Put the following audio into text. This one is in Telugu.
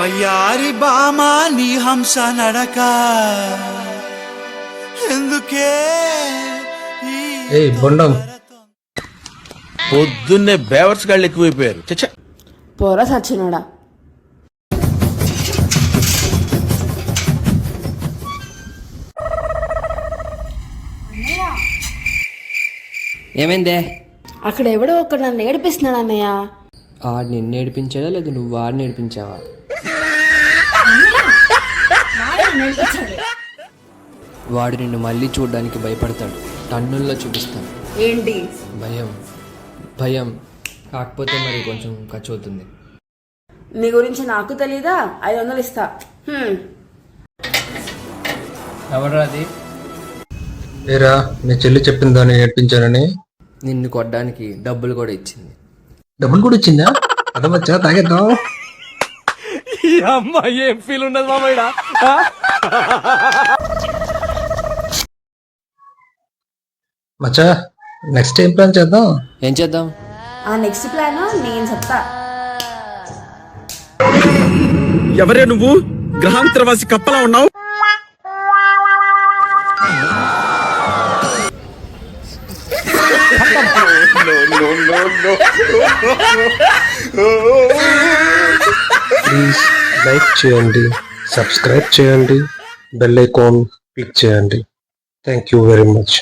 వయ్యారి బామా నీ హంస నడక. ఎందుకే బొండం. పొద్దున్నే బేవర్స్ గాళ్ళు ఎక్కువైపోయారు. చచ్చా. పోరా సచ్చినోడా. ఏమైందే? అక్కడ ఎవడో ఒకడు నన్ను ఏడిపిస్తున్నాడు అన్నయ్య. ఆడు నిన్ను ఏడిపించాడా లేదా నువ్వు వాడిని ఏడిపించావా? వాడు నిన్ను మళ్ళీ చూడడానికి భయపడతాడు. టన్నుల్లో చూపిస్తాను. ఏంటి? భయం. భయం. కాకపోతే మరి కొంచెం ఖర్చు అవుతుంది నీ గురించి నాకు తెలీదా? ఐదు వందలు ఇస్తా. ఎవరు అది? ఏరా నీ చెల్లి చెప్పిన దాన్ని ఏడ్పించానని నిన్ను కొట్టడానికి డబ్బులు కూడా ఇచ్చింది. డబ్బులు కూడా ఇచ్చిందా? అదమచ్చా తాగేద్దాం. మచ్చా నెక్స్ట్ ఏం ప్లాన్ చేద్దాం? ఏం చేద్దాం? ఆ నెక్స్ట్ ప్లాన్ నేను చెప్తా. ఎవరే నువ్వు? గ్రహాంతరవాసి కప్పలా ఉన్నావు? ప్లీజ్ లైక్ చేయండి సబ్స్క్రైబ్ చేయండి బెల్ ఐకాన్ క్లిక్ చేయండి. Thank you very much